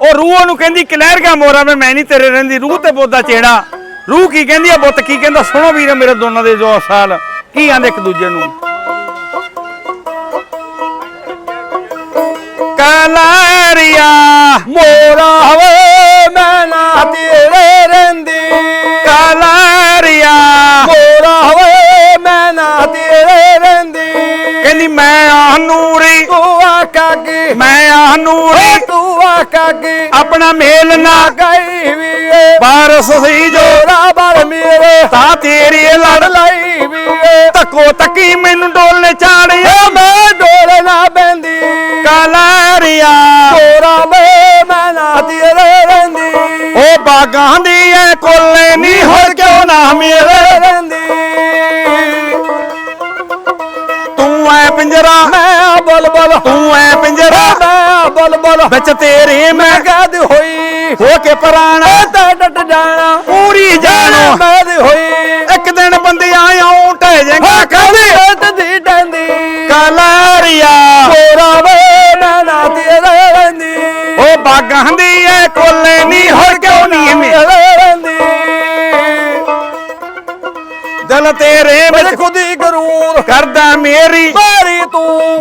ਉਹ ਰੂਹ ਉਹਨੂੰ ਕਹਿੰਦੀ, ਕਲਹਿਰਗਾ ਮੋਰਾ, ਮੈਂ ਮੈਂ ਨਹੀਂ ਤੇਰੇ ਰਹਿੰਦੀ। ਰੂਹ ਤੇ ਬੋਦਾ ਚੇੜਾ। ਰੂਹ ਕੀ ਕਹਿੰਦੀ ਆ ਬੁੱਤ? ਕੀ ਕਹਿੰਦਾ? ਸੁਣੋ ਵੀਰੇ ਮੇਰੇ ਦੋਨਾਂ ਦੇ ਜੋ ਸਾਲ ਕੀ ਆਂਦੇ ਇੱਕ ਦੂਜੇ ਨੂੰ? ਕਲਹਿਰੀਆ ਮੋਰਾ ਹੋਵੇ, ਮੈਂ ਨਾ ਤੇਰੇ ਰਹਿੰਦੀ। ਕਲਹਿਰੀਆ ਮੋਰਾ ਹੋਵੇ, ਮੈਂ ਨਾ ਤੇਰੇ ਰਹਿੰਦੀ। ਕਹਿੰਦੀ, ਮੈਂ ਆ ਨੂਰੀ। ਤੂੰ ਆਕਾ ਕੀ ਮੈਂ ਆ ਨੂਰੀ ਤੂੰ ਆਕਾ ਕੀ ਆਪਣਾ ਮੇਲ ਨਾ ਗਈ ਵੀ ਏ। ਬਾਰਸ ਸੀ ਜੋ ਜੋਰਾ ਬਰ ਮੇਰੇ। ਤਾਂ ਤੇਰੀ ਲੜ ਲਈ ਵੀ ਏ। ਤੱਕੋ ਤੱਕੀ ਮੈਨੂੰ ਡੋਲਨੇ ਚਾੜਿਆ। ਮੈਂ ਡੋਲੇ ਨਾ ਬੈੰਦੀ। ਕਲਹਿਰੀਆ ਜੋਰਾ ਮੈਂ ਮੈਂ ਨਾ ਤੇਰੇ ਰਹਿੰਦੀ ਉਹ ਬਾਗਾਂ ਦੀ ਐ ਕੋਲੇ ਨਹੀਂ ਹੋਰ ਕਿਉਂ ਨਾ ਮੇਰੇ ਰਹਿੰਦੀ ਤੂੰ ਐ ਪਿੰਜਰਾ ਮੈਂ ਬਲ ਬਲ ਤੂੰ ਐ ਪਿੰਜਰਾ ਮੈਂ ਬਲ ਬਲ ਵਿੱਚ ਤੇਰੇ ਮੈਂ ਕਹਦ ਹੋਈ? ਹੋ ਕੇ ਪਰਾਣਾ। ਤਾਂ ਡਟ ਜਾਣਾ। ਪੂਰੀ ਜਾਣੋ। ਮੈਂ ਦੀ ਹੋਈ? ਇੱਕ ਦਿਨ ਬੰਦੇ ਆਇਓ ਢਹਿ ਜਾਏਗਾ ਕਹਦੀ ਹੱਥ ਦੀ ਡੰਦੀ। ਕਲਹਿਰੀਆ ਕੋਰਾ ਵੇ ਮੈਂ ਨਾ ਤੇਰੇ ਰਹਿੰਦੀ ਉਹ ਬਾਗਾਂ ਦੀ ਐ ਕੋਲੇ ਨਹੀਂ ਹੋਰ ਕਿਉਂ ਨਹੀਂ ਮੇਰੇ ਦਿਲ ਤੇਰੇ ਵਿੱਚ ਖੁਦੀ ਗਰੂਰ। ਕਰਦਾ ਮੇਰੀ।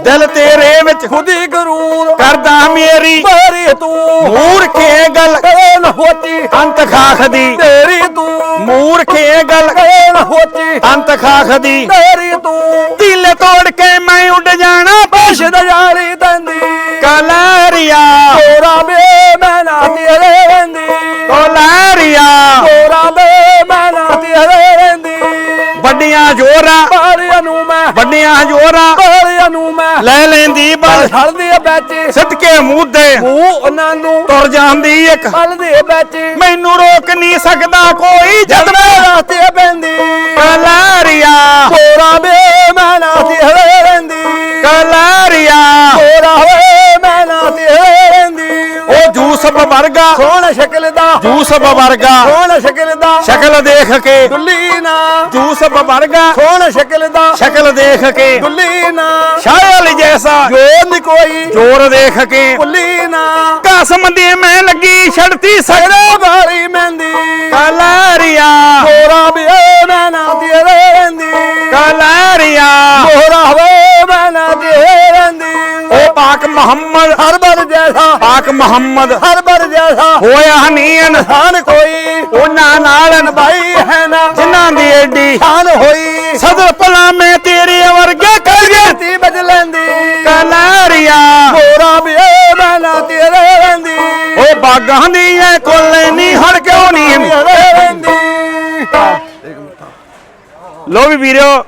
ਦਿਲ ਤੇਰੇ ਵਿੱਚ ਖੁਦੀ ਗਰੂਰ ਕਰਦਾ ਮੇਰੀ। ਮਾਰੀ ਤੂੰ। ਮੂਰਖੇ ਗੱਲ। ਨਾ ਹੋਤੀ ਅੰਤ ਖਾਖਦੀ। ਤੇਰੀ ਤੂੰ। ਮੂਰਖੇ ਗੱਲ। ਨਾ ਹੋਤੀ ਅੰਤ ਖਾਖਦੀ। ਤੇਰੀ ਤੂੰ। ਦਿਲ ਤੋੜ ਕੇ ਮੈਂ ਉੱਡ ਜਾਣਾ। ਬਸ਼ ਦਾ ਯਾਰੀ ਦੰਦੀ। ਕਲਹਿਰੀਆ ਕੋਰਾ ਵੇ ਮੈਂ ਨਾ ਤੇਰੇ ਰਹਿੰਦੀ। ਕਲਹਿਰੀਆ ਕੋਰਾ ਵੇ ਮੈਂ ਨਾ ਤੇਰੇ ਰਹਿੰਦੀ। ਵੱਡੀਆਂ ਜੋਰਾਂ। ਬਾਰੀਆਂ ਨੂੰ ਮੈਂ ਵੱਡੀਆਂ ਜੋਰਾਂ। ਨੂੰ ਮੈਂ ਲੈ ਲੈਂਦੀ ਬਲ ਛੜਦੀ ਵਿੱਚ। ਸਿੱਟ ਕੇ ਮੂੰਹ ਦੇ ਮੂੰਹ ਉਹਨਾਂ ਨੂੰ ਤੁਰ ਜਾਂਦੀ ਇੱਕ। ਬਲਦੇ ਵਿੱਚ। ਮੈਨੂੰ ਰੋਕ ਨਹੀਂ ਸਕਦਾ ਕੋਈ ਜਦ ਮੈਂ ਰਾਤੇ ਪੈਂਦੀ ਕਲਹਿਰੀਆ ਕੋਰਾ ਵੇ ਮੈਂ ਨਾ ਰਹਿੰਦੀ। ਕਲਹਿਰੀਆ ਕੋਰਾ ਵੇ ਮੈਂ ਨਾ ਰਹਿੰਦੀ। ਉਹ ਜੂਸਫ ਵਰਗਾ। ਸੋਹਣ ਸ਼ਕਲ ਦਾ। ਜੂਸਫ ਵਰਗਾ। ਸੋਹਣ ਸ਼ਕਲ ਦਾ। ਸ਼ਕਲ ਦੇਖ ਕੇ। ਦੁੱਲੀ ਨਾ। ਜੂਸਫ ਵਰਗਾ। ਸੋਹਣ ਸ਼ਕਲ ਦਾ। ਦੇਖ ਕੇ। ਦੁੱਲੀ ਨਾ। ਸ਼ਾਇਲ ਜੈਸਾ। ਜੋ ਨੀ ਕੋਈ। ਜੋਰ ਦੇਖ ਕੇ। ਭੁੱਲੀ ਨਾ। ਕਸਮ ਦੀ ਮੈਂ ਲੱਗੀ ਛੜਤੀ ਸਗੜਾ ਵਾਲੀ ਮਹਿੰਦੀ। ਕਲਹਿਰੀਆ ਕੋਰਾ ਵੀ ਮੈਂ ਨਾ ਤੇਰੇ ਰਹਿੰਦੀ। ਕਲਹਿਰੀਆ ਕੋਰਾ ਵੇ ਮੈਂ ਨਾ ਤੇਰੇ ਰਹਿੰਦੀ। ਉਹ ਪਾਕ ਮੁਹੰਮਦ। ਹਰ ਬਰ ਜੈਸਾ। ਪਾਕ ਮੁਹੰਮਦ। ਹਰ ਬਰ ਜੈਸਾ। ਹੋਇਆ ਨਹੀਂ ਇਨਸਾਨ ਕੋਈ। ਉਹਨਾਂ ਨਾਲ ਭਾਈ ਹੈ ਨਾ। ਜਿਨ੍ਹਾਂ ਦੀ ਏਡੀ ਖਾਨ ਹੋਈ। ਸਦਰ ਭਲਾ ਮੈਂ ਬਾਗਾਂ ਦੀ ਐ ਕੋਲੇ ਨਹੀਂ ਹੜ ਕਿਉਂ ਨਹੀਂ ਲੋ ਵੀ ਵੀਰਿਓ